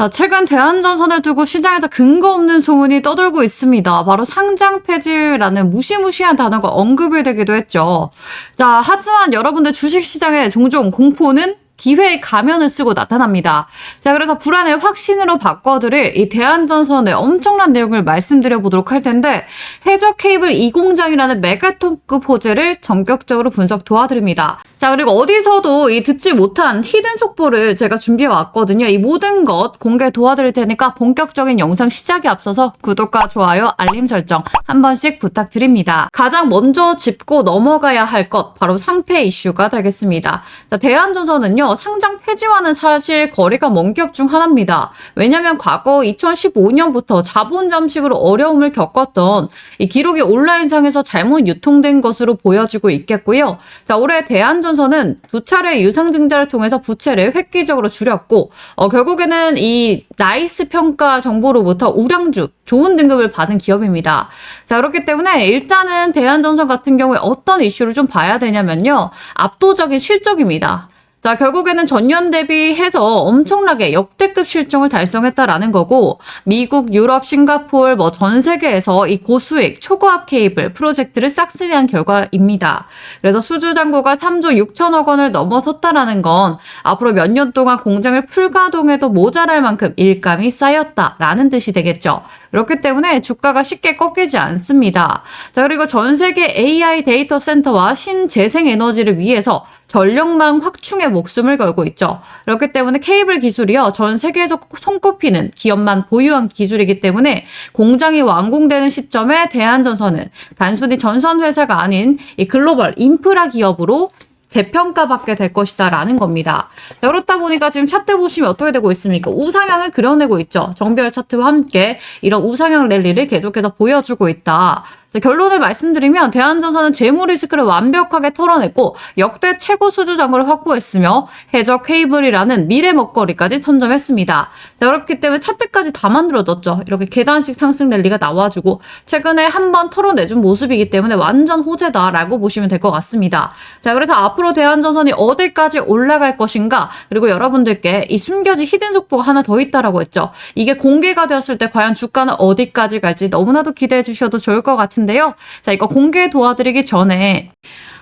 자, 최근 대한전선을 두고 시장에서 근거 없는 소문이 떠돌고 있습니다. 바로 상장 폐지라는 무시무시한 단어가 언급이 되기도 했죠. 자, 하지만 여러분들 주식시장에 종종 공포는 기회의 가면을 쓰고 나타납니다. 자, 그래서 불안을 확신으로 바꿔드릴 이 대한전선의 엄청난 내용을 말씀드려 보도록 할 텐데, 해적 케이블 2공장이라는 메가톤급 호재를 전격적으로 분석 도와드립니다. 자, 그리고 어디서도 이 듣지 못한 히든 속보를 제가 준비해 왔거든요. 이 모든 것 공개 도와드릴 테니까 본격적인 영상 시작에 앞서서 구독과 좋아요, 알림 설정 한 번씩 부탁드립니다. 가장 먼저 짚고 넘어가야 할 것, 바로 상패 이슈가 되겠습니다. 자, 대한전선은요, 상장 폐지와는 사실 거리가 먼 기업 중 하나입니다. 왜냐면 과거 2015년부터 자본 잠식으로 어려움을 겪었던 이 기록이 온라인상에서 잘못 유통된 것으로 보여지고 있겠고요. 자, 올해 대한전선은 두 차례 유상증자를 통해서 부채를 획기적으로 줄였고, 어, 결국에는 이 나이스 평가 정보로부터 우량주, 좋은 등급을 받은 기업입니다. 자, 그렇기 때문에 일단은 대한전선 같은 경우에 어떤 이슈를 좀 봐야 되냐면요. 압도적인 실적입니다. 자, 결국에는 전년 대비해서 엄청나게 역대급 실적을 달성했다라는 거고, 미국, 유럽, 싱가포르, 뭐전 세계에서 이 고수익, 초고압 케이블 프로젝트를 싹쓸이한 결과입니다. 그래서 수주 잔고가 3조 6천억 원을 넘어섰다라는 건 앞으로 몇 년 동안 공장을 풀가동해도 모자랄 만큼 일감이 쌓였다라는 뜻이 되겠죠. 그렇기 때문에 주가가 쉽게 꺾이지 않습니다. 자, 그리고 전 세계 AI 데이터 센터와 신재생 에너지를 위해서 전력망 확충에 목숨을 걸고 있죠. 그렇기 때문에 케이블 기술이요. 전 세계에서 손꼽히는 기업만 보유한 기술이기 때문에 공장이 완공되는 시점에 대한전선은 단순히 전선 회사가 아닌 이 글로벌 인프라 기업으로 재평가받게 될 것이다라는 겁니다. 자, 그렇다 보니까 지금 차트 보시면 어떻게 되고 있습니까? 우상향을 그려내고 있죠. 정별 차트와 함께 이런 우상향 랠리를 계속해서 보여주고 있다. 자, 결론을 말씀드리면 대한전선은 재무 리스크를 완벽하게 털어냈고 역대 최고 수주 잔고를 확보했으며 해적 케이블이라는 미래 먹거리까지 선점했습니다. 자, 그렇기 때문에 차트까지 다 만들어뒀죠. 이렇게 계단식 상승 랠리가 나와주고 최근에 한 번 털어내준 모습이기 때문에 완전 호재다라고 보시면 될 것 같습니다. 자, 그래서 앞으로 대한전선이 어디까지 올라갈 것인가 그리고 여러분들께 이 숨겨진 히든 속보가 하나 더 있다라고 했죠. 이게 공개가 되었을 때 과연 주가는 어디까지 갈지 너무나도 기대해 주셔도 좋을 것 같은데 요. 자, 이거 공개 도와드리기 전에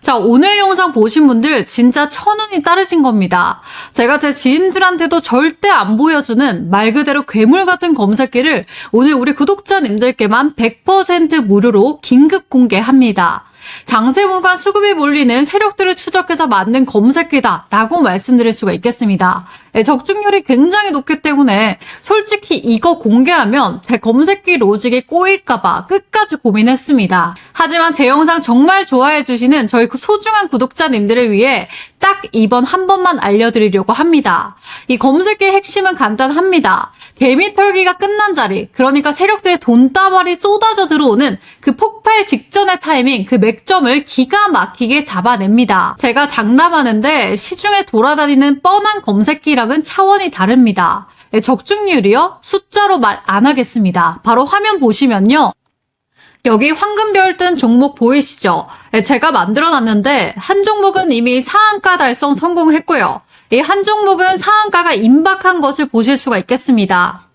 자, 오늘 영상 보신 분들 진짜 천운이 따르신 겁니다. 제가 제 지인들한테도 절대 안 보여주는 말 그대로 괴물 같은 검색기를 오늘 우리 구독자님들께만 100% 무료로 긴급 공개합니다. 장세무관 수급이 몰리는 세력들을 추적해서 만든 검색기다 라고 말씀드릴 수가 있겠습니다. 예, 적중률이 굉장히 높기 때문에 솔직히 이거 공개하면 제 검색기 로직이 꼬일까봐 끝까지 고민했습니다. 하지만 제 영상 정말 좋아해 주시는 저희 그 소중한 구독자님들을 위해 딱 이번 한 번만 알려드리려고 합니다. 이 검색기의 핵심은 간단합니다. 개미 털기가 끝난 자리, 그러니까 세력들의 돈다발이 쏟아져 들어오는 그 폭발 직전의 타이밍, 그 맥점을 기가 막히게 잡아냅니다. 제가 장담하는데 시중에 돌아다니는 뻔한 검색기랑은 차원이 다릅니다. 예, 적중률이요? 숫자로 말 안 하겠습니다. 바로 화면 보시면요. 여기 황금별 뜬 종목 보이시죠? 예, 제가 만들어 놨는데 한 종목은 이미 상한가 달성 성공했고요. 이 한 종목은 상한가가 임박한 것을 보실 수가 있겠습니다.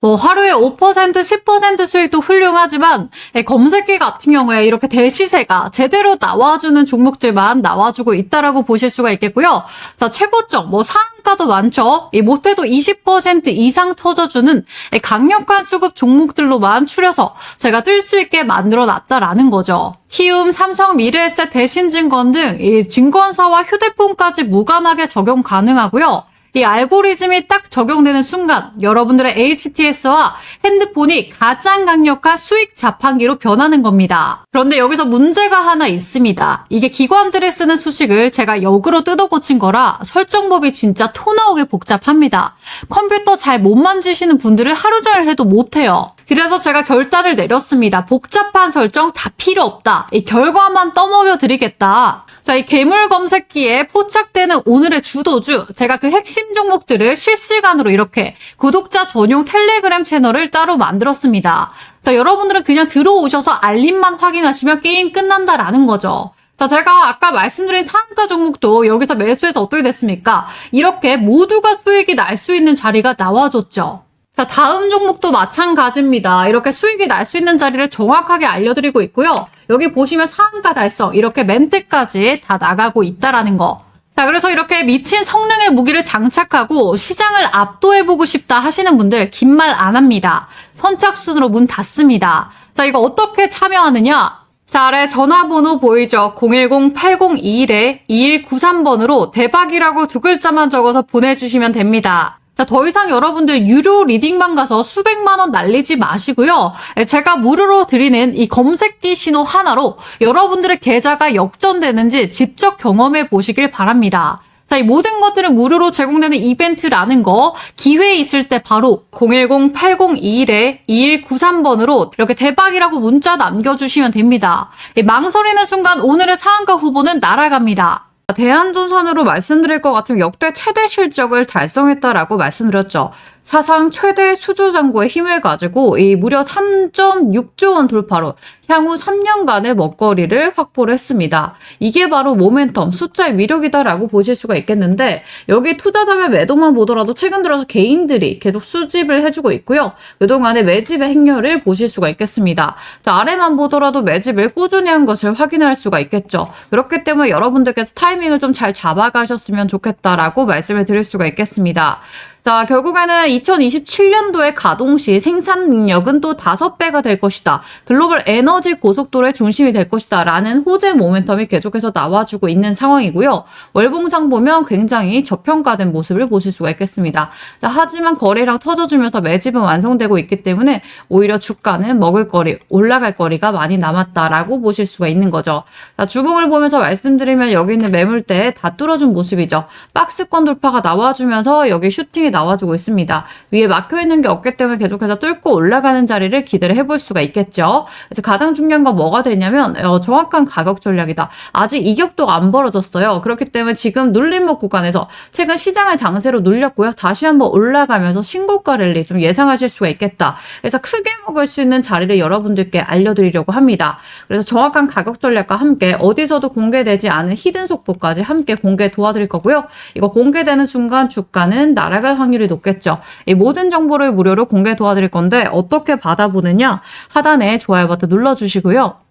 뭐 하루에 5% 10% 수익도 훌륭하지만 예, 검색기 같은 경우에 이렇게 대시세가 제대로 나와주는 종목들만 나와주고 있다라고 보실 수가 있겠고요. 자 최고점 뭐 상한가도 많죠. 이 못해도 20% 이상 터져주는 예, 강력한 수급 종목들로만 추려서 제가 뜰 수 있게 만들어 놨다라는 거죠. 키움, 삼성, 미래에셋, 대신증권 등 이 증권사와 휴대폰까지 무감하게 적용 가능하고요. 이 알고리즘이 딱 적용되는 순간 여러분들의 HTS와 핸드폰이 가장 강력한 수익 자판기로 변하는 겁니다. 그런데 여기서 문제가 하나 있습니다. 이게 기관들이 쓰는 수식을 제가 역으로 뜯어 고친 거라 설정법이 진짜 토 나오게 복잡합니다. 컴퓨터 잘 못 만지시는 분들은 하루 종일 해도 못해요. 그래서 제가 결단을 내렸습니다. 복잡한 설정 다 필요 없다. 이 결과만 떠먹여 드리겠다. 자, 이 괴물 검색기에 포착되는 오늘의 주도주, 제가 그 핵심 종목들을 실시간으로 이렇게 구독자 전용 텔레그램 채널을 따로 만들었습니다. 자, 여러분들은 그냥 들어오셔서 알림만 확인하시면 게임 끝난다라는 거죠. 자, 제가 아까 말씀드린 상가 종목도 여기서 매수해서 어떻게 됐습니까? 이렇게 모두가 수익이 날 수 있는 자리가 나와줬죠. 자, 다음 종목도 마찬가지입니다. 이렇게 수익이 날 수 있는 자리를 정확하게 알려드리고 있고요. 여기 보시면 상가 달성, 이렇게 멘트까지 다 나가고 있다라는 거. 자, 그래서 이렇게 미친 성능의 무기를 장착하고 시장을 압도해보고 싶다 하시는 분들 긴 말 안 합니다. 선착순으로 문 닫습니다. 자, 이거 어떻게 참여하느냐? 자, 아래 전화번호 보이죠? 010-8021-2193번으로 대박이라고 두 글자만 적어서 보내주시면 됩니다. 자, 더 이상 여러분들 유료 리딩방 가서 수백만 원 날리지 마시고요. 예, 제가 무료로 드리는 이 검색기 신호 하나로 여러분들의 계좌가 역전되는지 직접 경험해 보시길 바랍니다. 자, 이 모든 것들은 무료로 제공되는 이벤트라는 거 기회 있을 때 바로 010-8021-2193번으로 이렇게 대박이라고 문자 남겨주시면 됩니다. 이 망설이는 순간 오늘의 상한가 후보는 날아갑니다. 대한존선으로 말씀드릴 것 같으면 역대 최대 실적을 달성했다라고 말씀드렸죠. 사상 최대 수주 잔고의 힘을 가지고 이 무려 3.6조 원 돌파로 향후 3년간의 먹거리를 확보를 했습니다. 이게 바로 모멘텀, 숫자의 위력이다라고 보실 수가 있겠는데 여기 투자자별 매도만 보더라도 최근 들어서 개인들이 계속 수집을 해주고 있고요. 그동안의 매집의 행렬을 보실 수가 있겠습니다. 자, 아래만 보더라도 매집을 꾸준히 한 것을 확인할 수가 있겠죠. 그렇기 때문에 여러분들께서 타 이밍을 좀 잘 잡아가셨으면 좋겠다라고 말씀을 드릴 수가 있겠습니다. 자, 결국에는 2027년도에 가동 시 생산 능력은 또 5배가 될 것이다. 글로벌 에너지 고속도로의 중심이 될 것이다. 라는 호재 모멘텀이 계속해서 나와주고 있는 상황이고요. 월봉상 보면 굉장히 저평가된 모습을 보실 수가 있겠습니다. 자, 하지만 거래량 터져주면서 매집은 완성되고 있기 때문에 오히려 주가는 먹을 거리, 올라갈 거리가 많이 남았다라고 보실 수가 있는 거죠. 자, 주봉을 보면서 말씀드리면 여기 있는 매물대 다 뚫어준 모습이죠. 박스권 돌파가 나와주면서 여기 슈팅이 나와주고 있습니다. 위에 막혀 있는 게 없기 때문에 계속해서 뚫고 올라가는 자리를 기대를 해볼 수가 있겠죠. 그래서 가장 중요한 건 뭐가 되냐면 어, 정확한 가격 전략이다. 아직 이격도가 안 벌어졌어요. 그렇기 때문에 지금 눌림목 구간에서 최근 시장의 장세로 눌렸고요. 다시 한번 올라가면서 신고가 랠리 좀 예상하실 수가 있겠다. 그래서 크게 먹을 수 있는 자리를 여러분들께 알려드리려고 합니다. 그래서 정확한 가격 전략과 함께 어디서도 공개되지 않은 히든 속보까지 함께 공개 도와드릴 거고요. 이거 공개되는 순간 주가는 날아갈 확률이 높겠죠. 이 모든 정보를 무료로 공개 도와드릴 건데 어떻게 받아보느냐 하단에 좋아요 버튼 눌러주시고요.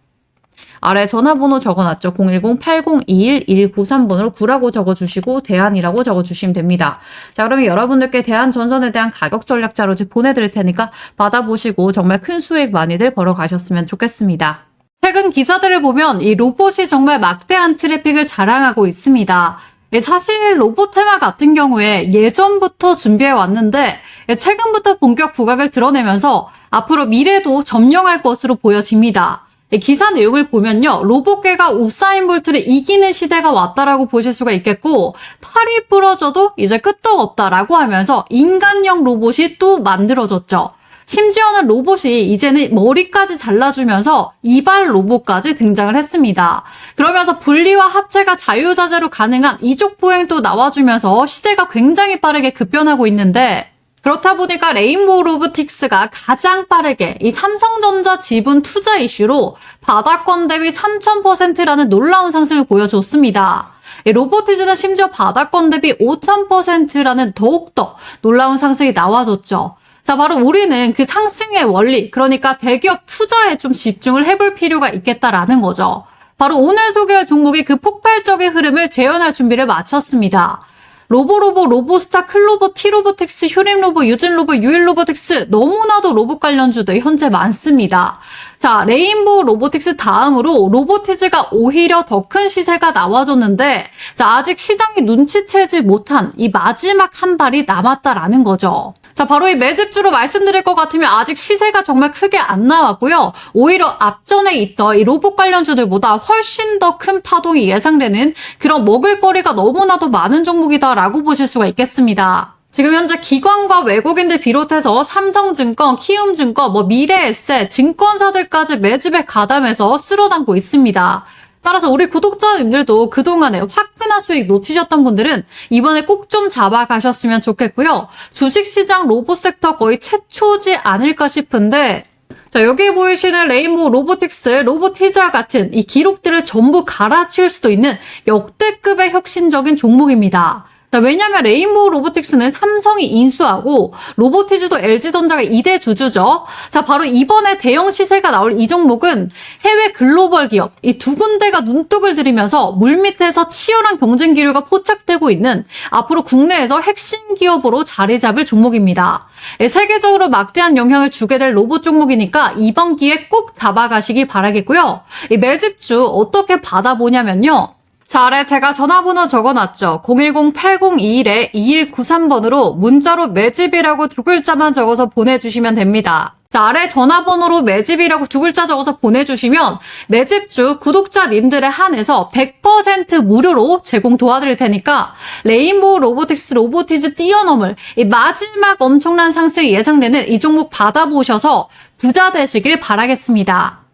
아래 전화번호 적어놨죠. 010-8021-2193번으로 9라고 적어주시고 대안이라고 적어주시면 됩니다. 자 그러면 여러분들께 대한 전선에 대한 가격 전략 자료지 보내드릴 테니까 받아보시고 정말 큰 수익 많이들 벌어가셨으면 좋겠습니다. 최근 기사들을 보면 이 로봇이 정말 막대한 트래픽을 자랑하고 있습니다. 예, 사실 로봇 테마 같은 경우에 예전부터 준비해 왔는데 예, 최근부터 본격 부각을 드러내면서 앞으로 미래도 점령할 것으로 보여집니다. 예, 기사 내용을 보면요. 로봇계가 우사인 볼트를 이기는 시대가 왔다라고 보실 수가 있겠고 팔이 부러져도 이제 끄떡 없다라고 하면서 인간형 로봇이 또 만들어졌죠. 심지어는 로봇이 이제는 머리까지 잘라주면서 이발 로봇까지 등장을 했습니다. 그러면서 분리와 합체가 자유자재로 가능한 이족 보행도 나와주면서 시대가 굉장히 빠르게 급변하고 있는데 그렇다 보니까 레인보우 로보틱스가 가장 빠르게 이 삼성전자 지분 투자 이슈로 바닥권 대비 3000%라는 놀라운 상승을 보여줬습니다. 로보티즈는 심지어 바닥권 대비 5000%라는 더욱더 놀라운 상승이 나와줬죠. 자, 바로 우리는 그 상승의 원리, 그러니까 대기업 투자에 좀 집중을 해볼 필요가 있겠다라는 거죠. 바로 오늘 소개할 종목이 그 폭발적인 흐름을 재현할 준비를 마쳤습니다. 로보로보, 로보스타, 클로버, 티로보텍스, 휴림로보, 유진로보, 유일로보텍스 너무나도 로봇 관련주들 현재 많습니다. 자, 레인보우 로보틱스 다음으로 로보티즈가 오히려 더 큰 시세가 나와줬는데 자, 아직 시장이 눈치채지 못한 이 마지막 한 발이 남았다라는 거죠. 자, 바로 이 매집주로 말씀드릴 것 같으면 아직 시세가 정말 크게 안 나왔고요. 오히려 앞전에 있던 이 로봇 관련주들보다 훨씬 더 큰 파동이 예상되는 그런 먹을거리가 너무나도 많은 종목이다 라고 보실 수가 있겠습니다. 지금 현재 기관과 외국인들 비롯해서 삼성증권, 키움증권, 뭐 미래에셋, 증권사들까지 매집에 가담해서 쓸어담고 있습니다. 따라서 우리 구독자님들도 그동안에 화끈한 수익 놓치셨던 분들은 이번에 꼭 좀 잡아가셨으면 좋겠고요. 주식시장 로봇 섹터 거의 최초지 않을까 싶은데 자, 여기 보이시는 레인보우 로보틱스, 로보티즈와 같은 이 기록들을 전부 갈아치울 수도 있는 역대급의 혁신적인 종목입니다. 자, 왜냐면 레인보우 로보틱스는 삼성이 인수하고 로보티즈도 LG전자가 2대 주주죠. 자, 바로 이번에 대형 시세가 나올 이 종목은 해외 글로벌 기업 이 두 군데가 눈독을 들이면서 물밑에서 치열한 경쟁 기류가 포착되고 있는 앞으로 국내에서 핵심 기업으로 자리 잡을 종목입니다. 예, 세계적으로 막대한 영향을 주게 될 로봇 종목이니까 이번 기회 꼭 잡아가시기 바라겠고요. 이 매집주 어떻게 받아보냐면요. 자, 아래 제가 전화번호 적어놨죠. 010-8021-2193번으로 문자로 매집이라고 두 글자만 적어서 보내주시면 됩니다. 자, 아래 전화번호로 매집이라고 두 글자 적어서 보내주시면 매집주 구독자님들에 한해서 100% 무료로 제공 도와드릴 테니까 레인보우 로보틱스 로보티즈 뛰어넘을 이 마지막 엄청난 상승 예상되는 이 종목 받아보셔서 부자 되시길 바라겠습니다.